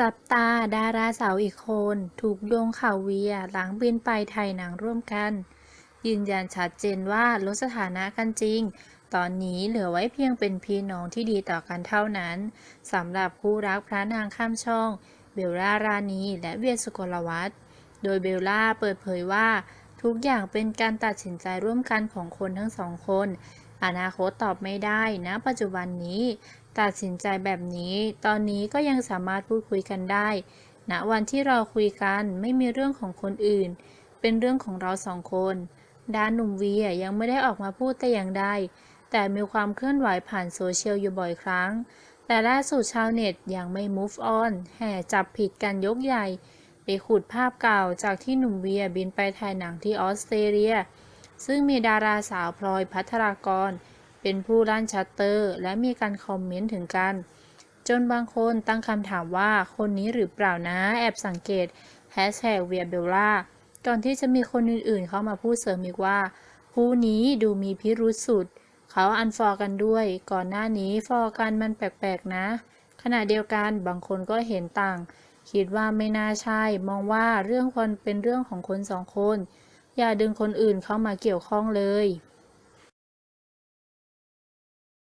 จับตาดาราสาวอีกคน ถูกโยงข่าวเวียหลังบินไปไทยหนังร่วมกัน ยืนยันชัดเจนว่าลดสถานะกันจริง ตอนนี้เหลือไว้เพียงเป็นพี่น้องที่ดีต่อกันเท่านั้นสำหรับคู่รักพระนางข้ามช่อง เบลล่ารานีและเวียสุกลวัฒน์โดยเบลล่าเปิดเผยว่า ทุกอย่างเป็นการตัดสินใจร่วมกันของคนทั้งสองคน อนาคตตอบไม่ได้นะปัจจุบันนี้ ตัดสินใจแบบนี้ ตอนนี้ก็ยังสามารถพูดคุยกันได้ณวันที่เราคุยกันไม่มีเรื่องของคนอื่น เป็นเรื่องของเราสองคนด้านหนุ่มวียังไม่ได้ออกมาพูดแต่อย่างใดแต่มีความเคลื่อนไหวผ่านโซเชียลอยู่บ่อยครั้ง แต่ล่าสุดชาวเน็ตยังไม่ move on แห่จับผิดกันยกใหญ่ ไปขุดภาพเก่าจากที่หนุ่มเวียบินไปถ่ายหนังที่ออสเตรเลีย ซึ่งมีดาราสาวพลอยพัทรากร เป็นผู้ลั่นชัตเตอร์ และมีการคอมเมนต์ถึงกัน จนบางคนตั้งคำถามว่าคนนี้หรือเปล่านะแอบสังเกตแฮชแท็กเวียเบลล่าก่อนที่จะมีคนอื่นๆ เข้ามาพูดเสริมอีกว่า ผู้นี้ดูมีพิรุษสุด เขาอันฟอร์กันด้วย ก่อนหน้านี้ฟอร์กันมันแปลกๆนะ ขณะเดียวกันบางคนก็เห็นต่าง คิดว่าไม่น่าใช่ มองว่าเรื่องควรเป็นเรื่องของคนสองคน อย่าดึงคนอื่นเข้ามาเกี่ยวข้องเลย